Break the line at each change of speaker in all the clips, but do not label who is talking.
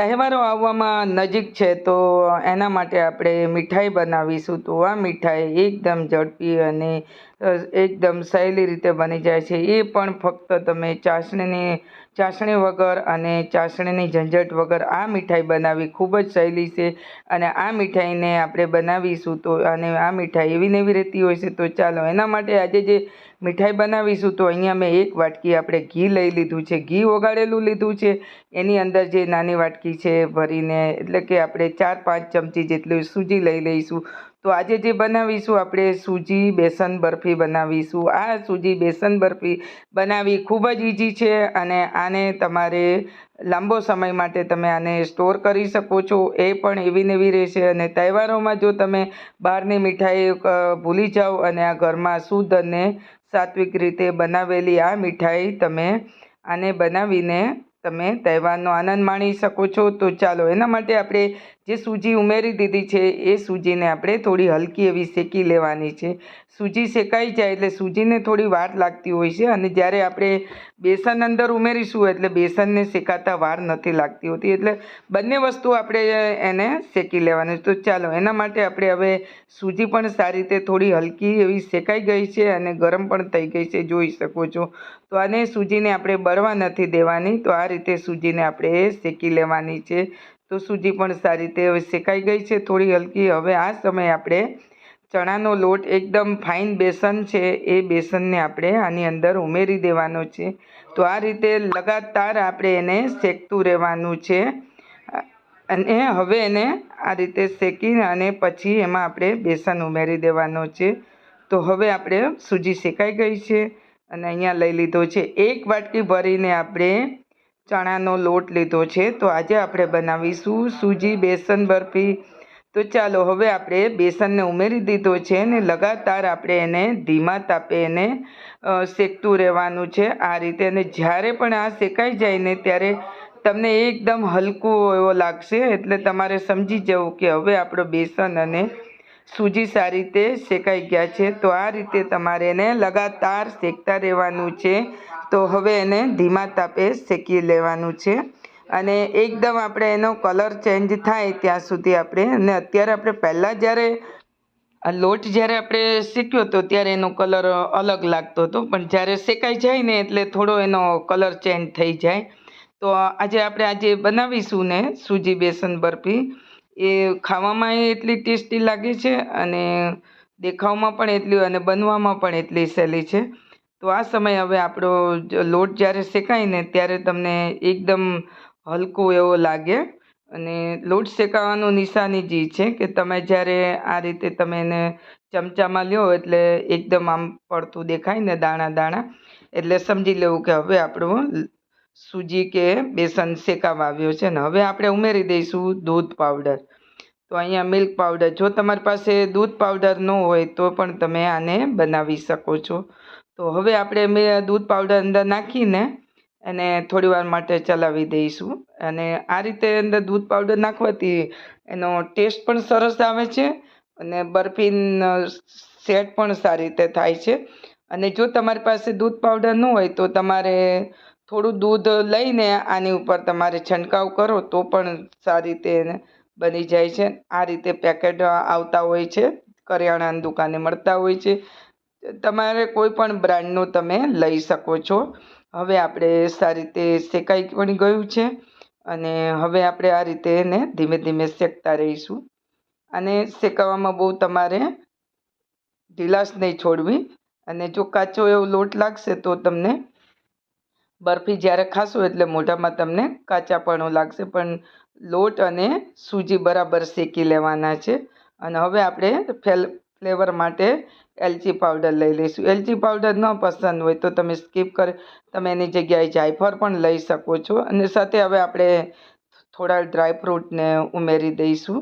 તહેવારો આવવામાં નજીક છે, તો એના માટે આપણે મીઠાઈ બનાવીશું. તો આ મીઠાઈ એકદમ ઝડપી અને એકદમ સહેલી રીતે બની જાય છે. એ પણ ફક્ત તમે ચાસણીની, ચાસણી વગર અને ચાસણીની ઝંઝટ વગર આ મીઠાઈ બનાવવી ખૂબ જ સહેલી છે. અને આ મીઠાઈને આપણે બનાવીશું તો, અને આ મીઠાઈ એવી ને રહેતી હોય છે. તો ચાલો, એના માટે આજે જે મીઠાઈ બનાવીશું તો અહીંયા મેં એક વાટકી આપણે ઘી લઈ લીધું છે. ઘી ઓગાળેલું લીધું છે. એની અંદર જે નાની વાટકી છે ભરીને, એટલે કે આપણે ચાર પાંચ ચમચી જેટલી સૂજી લઈ લઈશું. તો આજે જે બનાવીશું, આપણે સૂજી બેસન બરફી બનાવીશું. આ સૂજી બેસન બરફી બનાવવી ખૂબ જ ઇઝી છે અને આને તમારે લાંબો સમય માટે તમે આને સ્ટોર કરી શકો છો. એ પણ એવી ને રહેશે અને તહેવારોમાં જો તમે બહારની મીઠાઈ ભૂલી જાઓ અને આ ઘરમાં શુદ્ધ અને સાત્વિક રીતે બનાવેલી આ મીઠાઈ તમે આને બનાવીને તમે તહેવારનો આનંદ માણી શકો છો. તો ચાલો, એના માટે આપણે જે સૂજી ઉમેરી દીધી છે, એ સૂજીને આપણે થોડી હલકી એવી શેકી લેવાની છે. સૂજી શેકાઈ જાય એટલે સૂજીને થોડી વાર લાગતી હોય છે અને જ્યારે આપણે બેસન અંદર ઉમેરીશું એટલે બેસનને શેકાતા વાર નથી લાગતી હોતી. એટલે બંને વસ્તુ આપણે એને શેકી લેવાની તો ચાલો, એના માટે આપણે હવે સૂજી પણ સારી રીતે થોડી હલકી એવી શેકાઈ ગઈ છે અને ગરમ પણ થઈ ગઈ છે, જોઈ શકો છો. તો આને સૂજીને આપણે બળવા નથી દેવાની. તો આ રીતે સૂજીને આપણે શેકી લેવાની છે. તો સૂજી પણ સારી રીતે હવે શેકાઈ ગઈ છે, થોડી હલકી. હવે આ સમયે આપણે ચણાનો લોટ એકદમ ફાઇન બેસન છે, એ બેસનને આપણે આની અંદર ઉમેરી દેવાનો છે. તો આ રીતે લગાતાર આપણે એને શેકતું રહેવાનું છે. અને હવે એને આ રીતે શેકીને અને પછી એમાં આપણે બેસન ઉમેરી દેવાનો છે. તો હવે આપણે સૂજી શેકાઈ ગઈ છે અને અહીંયા લઈ લીધો છે. એક વાટકી ભરીને આપણે ચણાનો લોટ લીધો છે, તો આજે આપણે બનાવીશું સૂજી બેસન બરફી. તો ચાલો હવે આપણે બેસનને ઉમેરી દીધો છે ને લગાતાર આપણે એને ધીમા તાપે એને શેકતું રહેવાનું છે. આ રીતે અને જ્યારે પણ આ શેકાઈ જાય ને ત્યારે તમને એકદમ હલકું એવો લાગશે, એટલે તમારે સમજી જવું કે હવે આપણો બેસન અને સૂજી સારી રીતે શેકાઈ ગયા છે, તો આ રીતે તમારે એને લગાતાર શેકતા રહેવાનું છે. તો હવે એને ધીમા તાપે શેકી લેવાનું છે. અને એકદમ આપણે એનો કલર ચેન્જ થાય ત્યાં સુધી આપણે, અને અત્યારે આપણે પહેલાં જ્યારે આ લોટ જ્યારે આપણે શેક્યો હતો ત્યારે એનો કલર અલગ લાગતો હતો, પણ જ્યારે શેકાઈ જાય ને એટલે થોડો એનો કલર ચેન્જ થઈ જાય. તો આજે આપણે આજે બનાવીશું ને સૂજી બેસન બરફી. એ ખાવામાં એટલી ટેસ્ટી લાગે છે અને દેખાવમાં પણ એટલી અને બનવામાં પણ એટલી સહેલી છે. તો આ સમયે હવે આપણો લોટ જ્યારે શેકાય ને ત્યારે તમને એકદમ હલકું એવો લાગે. અને લોટ શેકાવાનું નિશાની જ છે કે તમે જ્યારે આ રીતે તમે એને ચમચામાં લ્યો એટલે એકદમ આમ પડતું દેખાય ને દાણા દાણા. એટલે સમજી લેવું કે હવે આપણું સૂજી કે બેસન શેકાવા આવ્યો છે ને. હવે આપણે ઉમેરી દઈશું દૂધ પાવડર તો અહીંયા મિલ્ક પાવડર જો તમારી પાસે દૂધ પાવડર ન હોય તો પણ તમે આને બનાવી શકો છો. તો હવે આપણે દૂધ પાવડર અંદર નાખીને એને થોડીવાર માટે ચલાવી દઈશું. અને આ રીતે અંદર દૂધ પાવડર નાખવાથી એનો ટેસ્ટ પણ સરસ આવે છે અને બરફી સેટ પણ સારી રીતે થાય છે. અને જો તમારી પાસે દૂધ પાવડર ન હોય તો તમારે થોડું દૂધ લઈને આની ઉપર તમારે છંટકાવ કરો તો પણ સારી રીતે એને બની જાય છે. આ રીતે પેકેટ આવતા હોય છે. કરિયાણાની દુકાને મળતા હોય છે. તમારે કોઈ પણ બ્રાન્ડનું તમે લઈ શકો છો. હવે આપણે સારી રીતે શેકાઈ પણ ગયું છે અને હવે આપણે આ રીતે એને ધીમે ધીમે શેકતા રહીશું. અને શેકાવામાં બહુ તમારે ઢીલાશ નહીં છોડવી અને જો કાચો એવો લોટ લાગશે તો તમને બરફી જ્યારે ખાશો એટલે મોઢામાં તમને કાચાપણું લાગશે. પણ લોટ અને સૂજી બરાબર શેકી લેવાના છે. અને હવે આપણે ફેલ, ફ્લેવર માટે એલચી પાવડર લઈ લઈશું. એલચી પાવડર ન પસંદ હોય તો તમે સ્કીપ કરી, તમે એની જગ્યાએ જાયફળ પણ લઈ શકો છો. અને સાથે હવે આપણે થોડા ડ્રાયફ્રૂટને ઉમેરી દઈશું.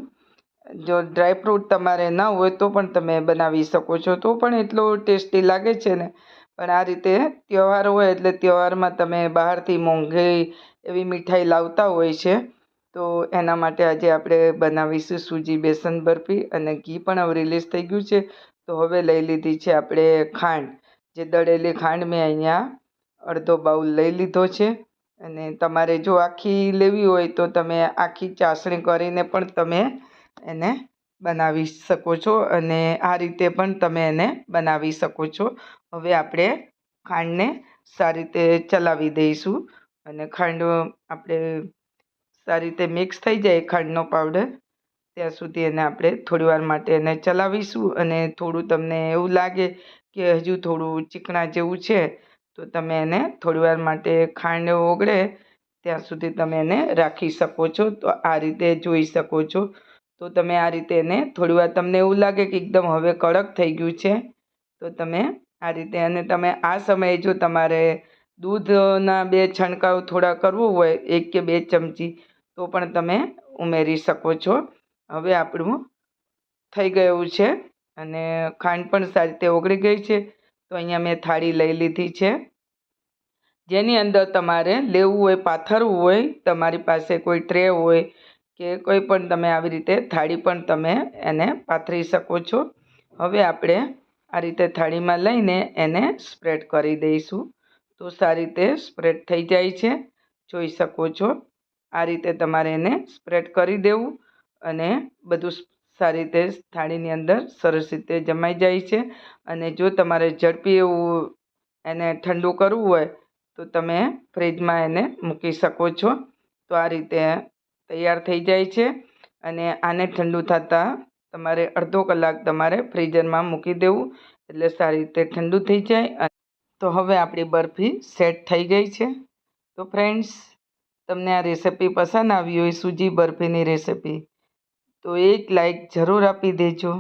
જો ડ્રાયફ્રૂટ તમારે ન હોય તો પણ તમે બનાવી શકો છો. તો પણ એટલો ટેસ્ટી લાગે છે ને. પણ આ રીતે તહેવાર હોય એટલે તહેવારમાં તમે બહારથી મોંઘી એવી મીઠાઈ લાવતા હોય છે, તો એના માટે આજે આપણે બનાવીશું સૂજી બેસન બરફી અને ઘી પણ હવે રિલીઝ થઈ ગયું છે, તો હવે લઈ લીધી છે આપણે ખાંડ. જે દળેલી ખાંડ મેં અહીંયા અડધો બાઉલ લઈ લીધો છે અને તમારે જો આખી લેવી હોય તો તમે આખી ચાસણી કરીને પણ તમે એને બનાવી શકો છો અને આ રીતે પણ તમે એને બનાવી શકો છો. હવે આપણે ખાંડને સારી રીતે ચલાવી દઈશું અને ખાંડ આપણે સારી રીતે મિક્સ થઈ જાય ખાંડનો પાવડર ત્યાં સુધી એને આપણે થોડીવાર માટે એને ચલાવીશું અને થોડું તમને એવું લાગે કે હજુ થોડું ચીકણા જેવું છે, તો તમે એને થોડીવાર માટે ખાંડ ઓગળે ત્યાં સુધી તમે એને રાખી શકો છો. તો આ રીતે જોઈ શકો છો. તો તમે આ રીતે એને થોડીવાર તમને એવું લાગે કે એકદમ હવે કડક થઈ ગયું છે, તો તમે આ રીતે અને તમે આ સમયે જો તમારે દૂધના બે છંટકાવ થોડા કરવું હોય, એક કે બે ચમચી, તો પણ તમે ઉમેરી શકો છો. હવે આપણું થઈ ગયું છે અને ખાંડ પણ સારી રીતે ઓગળી ગઈ છે, તો અહીંયા મેં થાળી લઈ લીધી છે. જેની અંદર તમારે લેવું હોય, પાથરવું હોય, તમારી પાસે કોઈ ટ્રે હોય કે કોઈ પણ તમે આવી રીતે થાળી પણ તમે એને પાથરી શકો છો. હવે આપણે આ રીતે થાળીમાં લઈને એને સ્પ્રેડ કરી દઈશું. તો સારી રીતે સ્પ્રેડ થઈ જાય છે. જોઈ શકો છો. આ રીતે તમારે એને સ્પ્રેડ કરી દેવું અને બધું સારી રીતે થાળીની અંદર સરસ રીતે જમાઈ જાય છે. અને જો તમારે ઝડપી એવું એને ઠંડુ કરવું હોય તો તમે ફ્રીજમાં એને મૂકી શકો છો. તો આ રીતે તૈયાર થઈ જાય છે અને આને ઠંડુ થતાં તમારે અડધો કલાક તમારે ફ્રીઝરમાં મૂકી દેવું એટલે સારી રીતે ઠંડુ થઈ જાય તો હવે આપણી બરફી સેટ થઈ ગઈ છે. તો ફ્રેન્ડ્સ તમને આ રેસિપી પસંદ આવી હોય સૂજી બરફીની રેસિપી તો એક લાઈક જરૂર આપી દેજો.